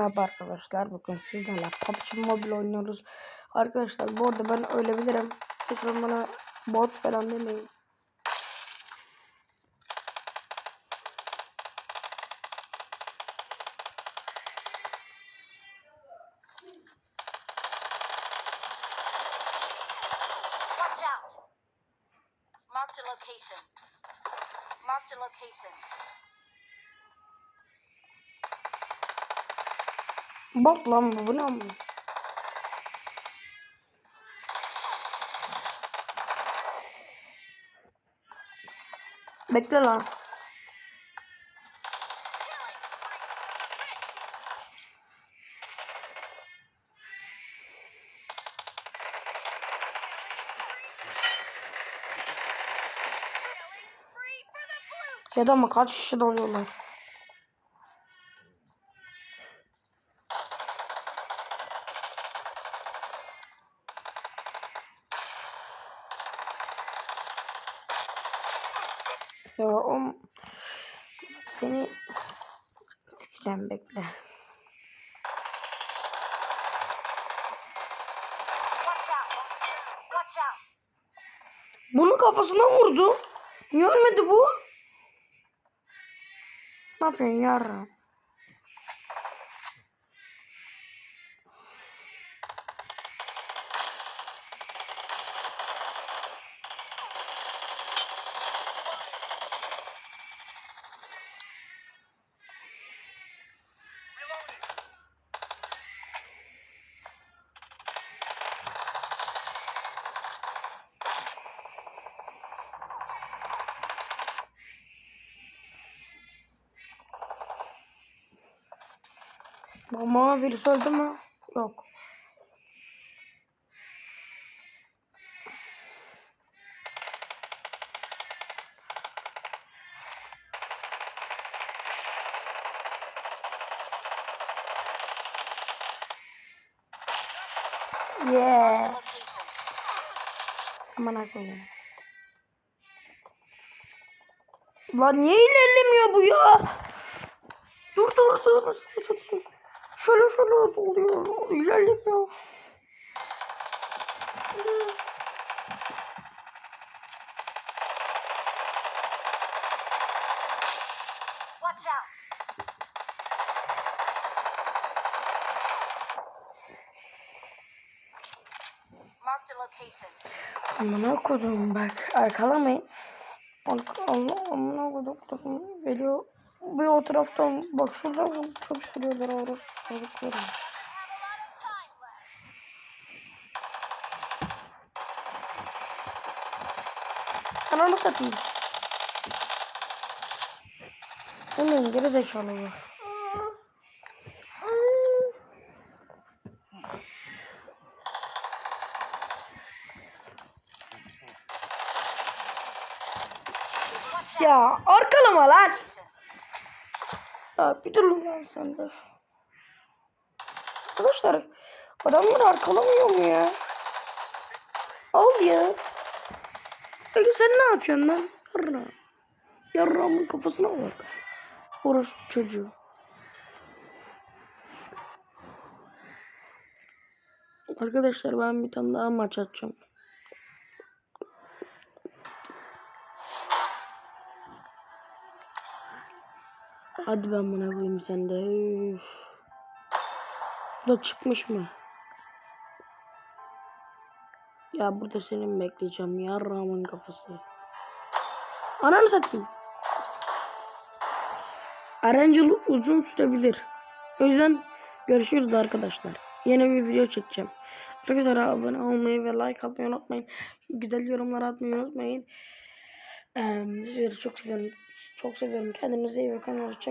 Merhaba arkadaşlar. Bugün sizlerle PUBG Mobile oynuyoruz. Arkadaşlar bu arada ben ölebilirim. Lütfen bana bot falan demeyin. Watch out! Location. Marked a location. Bot lan bu. Bu ne ama? Bekle lan. Ya da ama kaç kişi doluyorlar? Ya o seni sikeceğim bekle. Bunun kafasına vurdu. Niye ölmedi bu? Ne yapıyorsun yarra? Mama birisi öldü mü? Yok. Yeah. Aman akıllı. Lan niye ilerlemiyor bu ya? Dur dur dur. dur, dur, dur. Şöyle şöyle oluyor. İlerlemiyor. Watch out! Marked a location. Amına kodum bak arkalamayın. Amına kodum geliyor. Bir o taraftan bak şuradan çok sürüyorlar orası. Çocuklarım. Ananı satayım. Hemen geri zekalı bu. Ya arkalama lan. Ya bir dur lan sen de. Arkadaşlar adamlar arkalamıyor mu ya? Al ya. Peki sen ne yapıyorsun lan? Yarra. Yarramın kafasına bak. Orası çocuğu. Arkadaşlar ben bir tane daha maç açacağım. Hadi ben buna koyayım sen de. Üf. Bu da çıkmış mı? Ya burada senin bekleyeceğim ya Rahman kafası. Ananı satayım. Arancıl uzun sürebilir. O yüzden görüşürüz arkadaşlar. Yeni bir video çekeceğim. Arkadaşlar abone olmayı ve like atmayı unutmayın. Güzel yorumlar atmayı unutmayın. Ee, çok seviyorum. Çok seviyorum. Kendinize iyi bakın. Hoşça